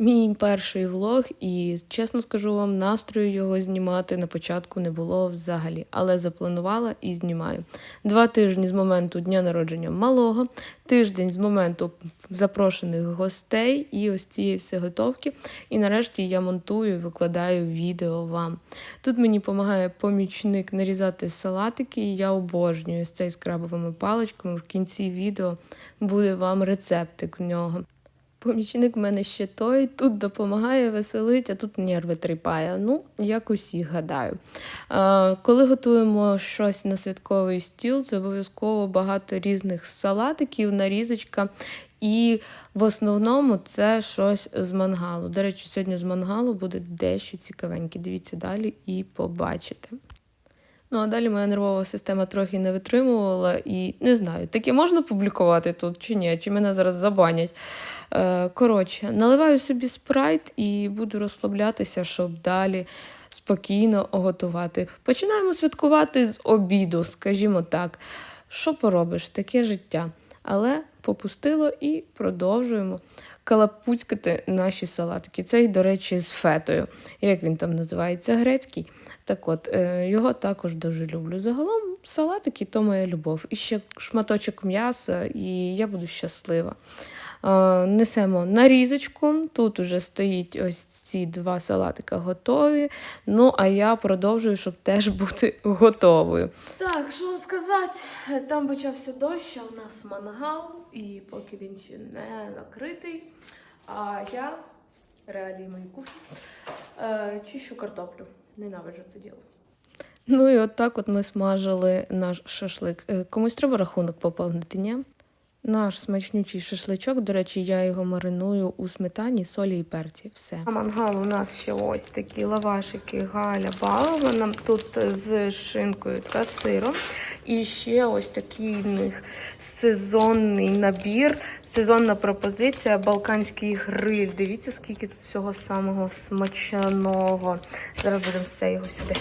Мій перший влог, і чесно скажу вам, настрою його знімати на початку не було взагалі, але запланувала і знімаю. Два тижні з моменту дня народження малого, тиждень з моменту запрошених гостей і ось цієї все готовки. І нарешті я монтую і викладаю відео вам. Тут мені допомагає помічник нарізати салатики, і я обожнюю ось цей з крабовими паличками. В кінці відео буде вам рецептик з нього. Помічник в мене ще той, тут допомагає, веселить, а тут нерви тріпає. Ну, як усі гадаю. А, коли готуємо щось на святковий стіл, це обов'язково багато різних салатиків, нарізочка. І в основному це щось з мангалу. До речі, сьогодні з мангалу буде дещо цікавеньке. Дивіться далі і побачите. Ну, а далі моя нервова система трохи не витримувала, і не знаю, таке можна публікувати тут чи ні, чи мене зараз забанять. Е, коротше, наливаю собі спрайт і буду розслаблятися, щоб далі спокійно готувати. Починаємо святкувати з обіду, скажімо так. Що поробиш, таке життя. Але попустило і продовжуємо калапуцькати наші салатики. Цей, до речі, з фетою. Як він там називається, грецький. Так от, е, його також дуже люблю. Загалом салатики то моя любов. І ще шматочок м'яса, і я буду щаслива. Е, Несемо нарізочку. Тут уже стоїть ось ці два салатика готові. Ну, а я продовжую, щоб теж бути готовою. Так, що вам сказати? Там почався дощ, а у нас мангал, і поки він ще не накритий. А я реалії моєї кухні е, чищу картоплю. Ненавиджу це діло. Ну і от так от ми смажили наш шашлик. Е, Комусь треба рахунок поповнити, ні? Наш смачнючий шашличок, до речі, я його мариную у сметані, солі і перці. Все. На мангал у нас ще ось такі лавашики Галя балована. Тут з шинкою та сиром. І ще ось такий в них сезонний набір, сезонна пропозиція, балканський гриль. Дивіться, скільки тут всього самого смачного. Зараз будемо все його сюди.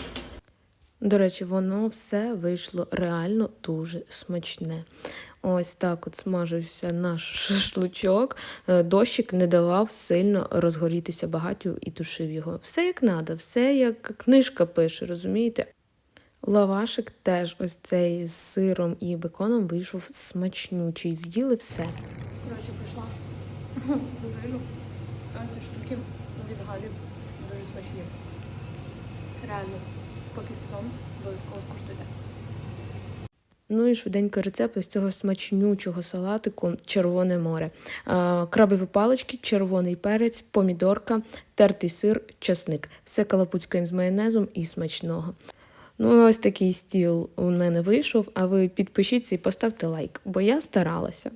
До речі, воно все вийшло реально дуже смачне. Ось так от смажився наш шашличок. Е, Дощик не давав сильно розгорітися багаттю і тушив його. Все як надо, все як книжка пише, розумієте? Лавашик теж ось цей з сиром і беконом вийшов смачнючий. З'їли все. Коротше, прийшла з грилю. Ці штуки від Галі дуже смачні. Реально, поки сезон, обов'язково скуштуйте. Ну і швиденько рецепт ось цього смачнючого салатику Червоне море. Крабові палички, червоний перець, помідорка, тертий сир, часник. Все калапуцькаємо з майонезом і смачного. Ну, ось такий стіл у мене вийшов. А ви підпишіться і поставте лайк, бо я старалася.